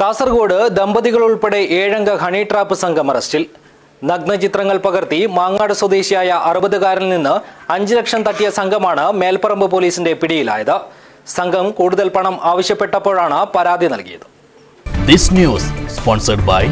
കാസർഗോഡ് ദമ്പതികൾ ഉൾപ്പെടെ ഏഴംഗ ഹണി ട്രാപ്പ് സംഘം അറസ്റ്റിൽ. നഗ്നചിത്രങ്ങൾ പകർത്തി മാങ്ങാട് സ്വദേശിയായ അറുപതുകാരനിൽ നിന്ന് അഞ്ചു ലക്ഷം തട്ടിയ സംഘമാണ് മേൽപ്പറമ്പ് പോലീസിന്റെ പിടിയിലായത്. സംഘം കൂടുതൽ പണം ആവശ്യപ്പെട്ടപ്പോഴാണ് പരാതി നൽകിയത്. ദിസ് ന്യൂസ് സ്പോൺസർഡ് ബൈ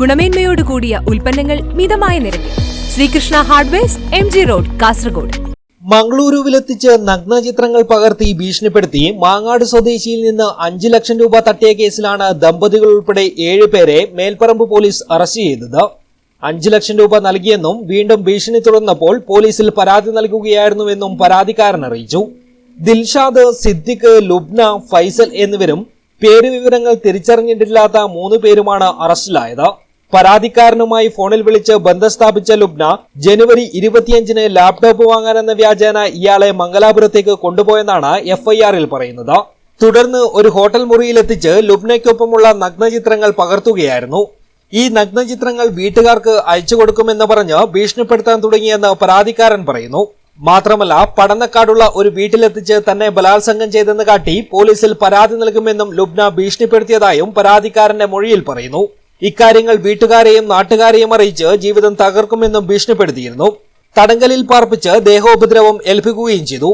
ഗുണമേന്മയോട് കൂടിയ ഉൽപ്പന്നങ്ങൾ മിതമായ നിരക്കിൽ. Sreekrishna hardware M G road Kasaragod. മംഗളൂരുവിലെത്തിച്ച് നഗ്നചിത്രങ്ങൾ പകർത്തി ഭീഷണിപ്പെടുത്തി മാങ്ങാട് സ്വദേശിയിൽ നിന്ന് അഞ്ചു ലക്ഷം രൂപ തട്ടിയ കേസിലാണ് ദമ്പതികൾ ഉൾപ്പെടെ ഏഴ് പേരെ മേൽപ്പറമ്പ് പോലീസ് അറസ്റ്റ് ചെയ്തത്. അഞ്ചു ലക്ഷം രൂപ നൽകിയെന്നും വീണ്ടും ഭീഷണി തുടർന്നപ്പോൾ പോലീസിൽ പരാതി നൽകുകയായിരുന്നുവെന്നും പരാതിക്കാരൻ അറിയിച്ചു. ദിൽഷാദ് സിദ്ദിഖ് ലുബ്ന ഫൈസൽ എന്നിവരും പേരുവിവരങ്ങൾ തിരിച്ചറിഞ്ഞിട്ടില്ലാത്ത മൂന്ന് പേരുമാണ് അറസ്റ്റിലായത്. പരാതിക്കാരനുമായി ഫോണിൽ വിളിച്ച് ബന്ധം സ്ഥാപിച്ച ലുബ്ന ജനുവരി ഇരുപത്തിയഞ്ചിന് ലാപ്ടോപ്പ് വാങ്ങാനെന്ന വ്യാജേന ഇയാളെ മംഗലാപുരത്തേക്ക് കൊണ്ടുപോയെന്നാണ് എഫ്ഐആറിൽ പറയുന്നത്. തുടർന്ന് ഒരു ഹോട്ടൽ മുറിയിലെത്തിച്ച് ലുബ്നയ്ക്കൊപ്പമുള്ള നഗ്നചിത്രങ്ങൾ പകർത്തുകയായിരുന്നു. ഈ നഗ്നചിത്രങ്ങൾ വീട്ടുകാർക്ക് അയച്ചു കൊടുക്കുമെന്ന് പറഞ്ഞ് ഭീഷണിപ്പെടുത്താൻ തുടങ്ങിയെന്ന് പരാതിക്കാരൻ പറയുന്നു. മാത്രമല്ല പടന്നക്കാടുള്ള ഒരു വീട്ടിലെത്തിച്ച് തന്നെ ബലാത്സംഗം ചെയ്തെന്ന് കാട്ടി പോലീസിൽ പരാതി നൽകുമെന്നും ലുബ്ന ഭീഷണിപ്പെടുത്തിയതായും പരാതിക്കാരന്റെ മൊഴിയിൽ പറയുന്നു. ഇക്കാര്യങ്ങൾ വീട്ടുകാരെയും നാട്ടുകാരെയും അറിയിച്ച് ജീവിതം തകർക്കുമെന്നും ഭീഷണിപ്പെടുത്തിയിരുന്നു. തടങ്കലിൽ പാർപ്പിച്ച് ദേഹോപദ്രവം ഏൽപ്പിക്കുകയും ചെയ്തു.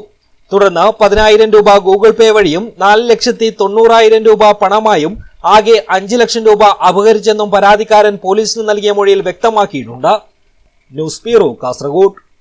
തുടർന്ന് പതിനായിരം രൂപ ഗൂഗിൾ പേ വഴിയും നാല് ലക്ഷത്തി തൊണ്ണൂറായിരം രൂപ പണമായും ആകെ അഞ്ച് ലക്ഷം രൂപ അപഹരിച്ചെന്നും പരാതിക്കാരൻ പോലീസിന് നൽകിയ മൊഴിയിൽ വ്യക്തമാക്കിയിട്ടുണ്ട്. News bureau Kasaragod.